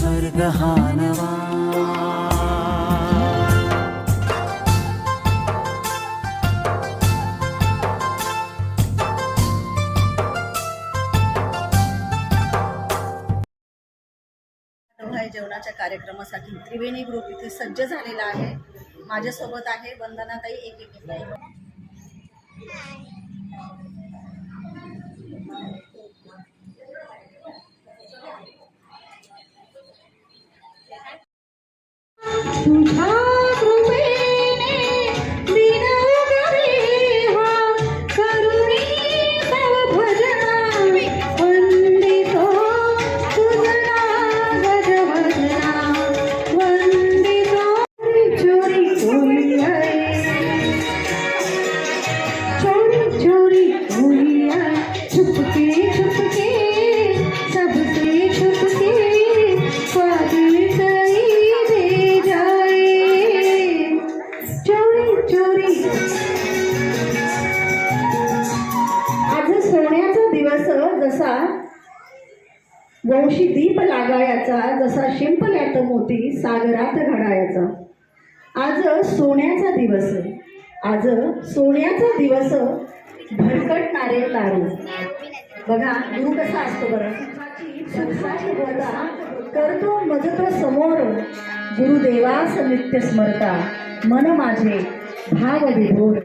स्वर्ग हा नवा जेवणाच्या कार्यक्रमासाठी त्रिवेणी ग्रुप इथे सज्ज झालेला आहे. माझ्यासोबत आहे वंदनाताई एक एक जसा वंशी दीप लागायचा जसा शिंपल्यात मोती सागरात घडायचा. आज सोन्याचा दिवस आज सोन्याचा दिवस भरकटणारे तारू. बघा गुरु कसा असतो बरं? करतो मजतो समोर. गुरुदेवास नित्य स्मरता. मन माझे भाव विभोर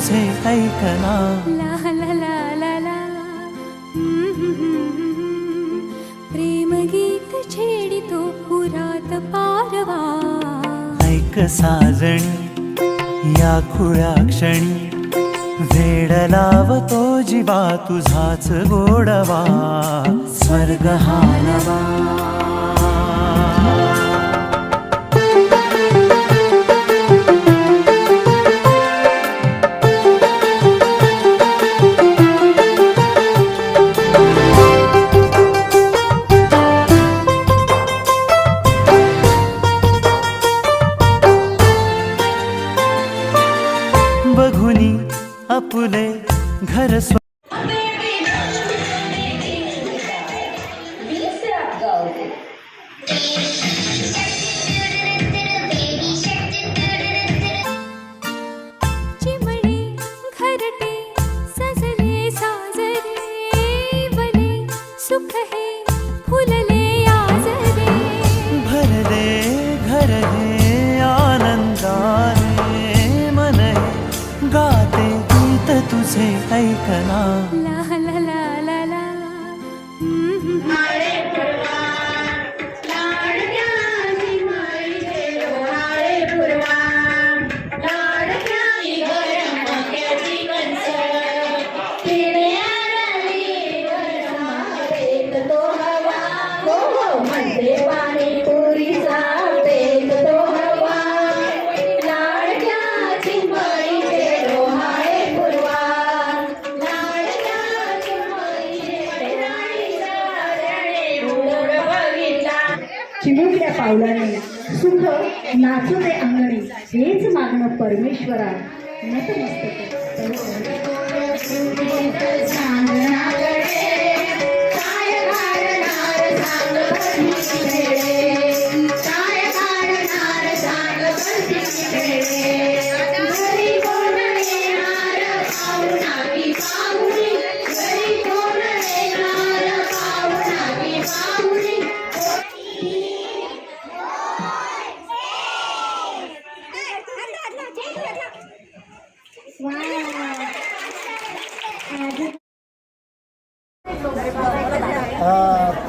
तुझे ऐकना गीत छेडितो पुरात पारवा। ऐक साजणी या खुळ्या क्षणी। वेड लावतो जीवा तुझाच गोडवा। स्वर्ग हा नवा बघुनी आपुले घर गीत तुझे चिमुकल्या पावलाने सुख नाचू दे अंगणी हेच मागणं परमेश्वरा नतमस्तक.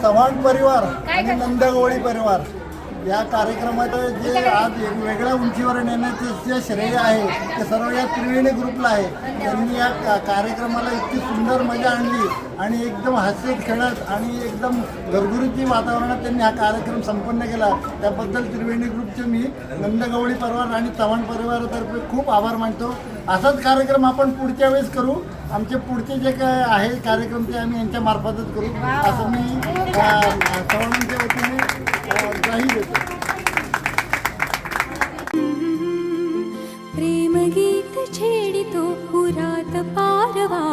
चव्हाण परिवार आणि नंदगोळी परिवार. या कार्यक्रमात जे आज एक वेगळ्या उंचीवर नेण्याचे जे श्रेय आहे ते सर्व या त्रिवेणी ग्रुपला आहे. त्यांनी या का- कार्यक्रमाला इतकी सुंदर मजा आणली आणि एकदम हास्यात खेळत आणि एकदम घरगुरुची वातावरणात त्यांनी हा कार्यक्रम संपन्न केला. त्याबद्दल त्रिवेणी ग्रुपचे मी नंदगवळी परिवार आणि चव्हाण परिवारातर्फे खूप आभार मानतो. असाच कार्यक्रम आपण पुढच्या वेळेस करू. आमचे पुढचे जे काय आहे कार्यक्रम ते आम्ही यांच्या मार्फतच करू. असं मी चव्हाणांच्या वतीने प्रेम गीत प्रेमगीत छेडितो पुरात पारवा.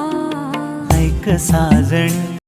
ऐक साजणी